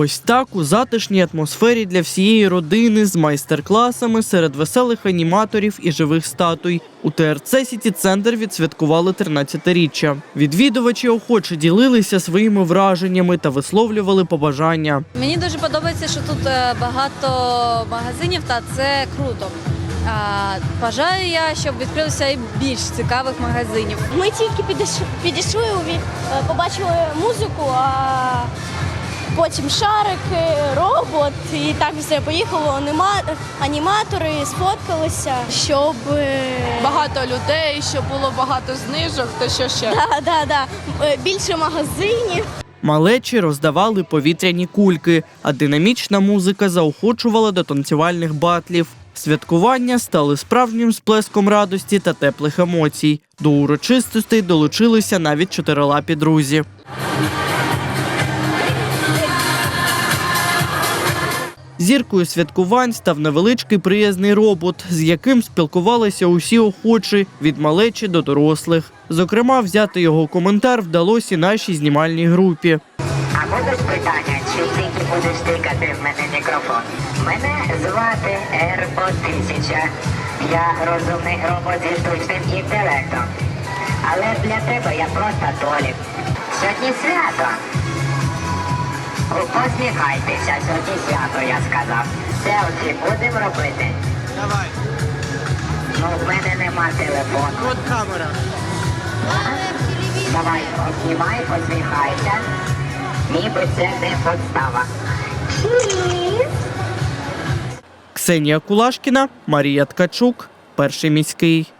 Ось так у затишній атмосфері для всієї родини з майстер-класами серед веселих аніматорів і живих статуй. У ТРЦ Сіті Центр відсвяткували 13-річчя. Відвідувачі охоче ділилися своїми враженнями та висловлювали побажання. Мені дуже подобається, що тут е, багато магазинів, та це круто. Бажаю я, щоб відкрилося і більш цікавих магазинів. Ми тільки підійш- підійшли, е, побачили музику, а потім шарики, робот, і так все поїхало. Аніма... Аніматори сфоткалися, щоб е, багато людей, щоб було багато знижок, то що ще? да, да, да, е, більше магазинів. Малечі роздавали повітряні кульки, а динамічна музика заохочувала до танцювальних батлів. Святкування стали справжнім сплеском радості та теплих емоцій. До урочистостей долучилися навіть чотирилапі друзі. Зіркою святкувань став невеличкий приязний робот, з яким спілкувалися усі охочі від малечі до дорослих. Зокрема, взяти його коментар вдалося нашій знімальній групі. А будуть питання, чи тільки будеш тикати в мене мікрофон? Мене звати Ербо 1000. Я розумний робот зі штучним інтелектом. Але для тебе я просто Толік. Сьогодні свято. Посміхайтеся, сьогодні свято, я сказав. Селфі будемо робити? Давай, Ну, в мене нема телефону. от камера. Давай, обнімай, посміхайся. Ніби це не подстава. Ксенія Кулашкіна, Марія Ткачук, перший міський.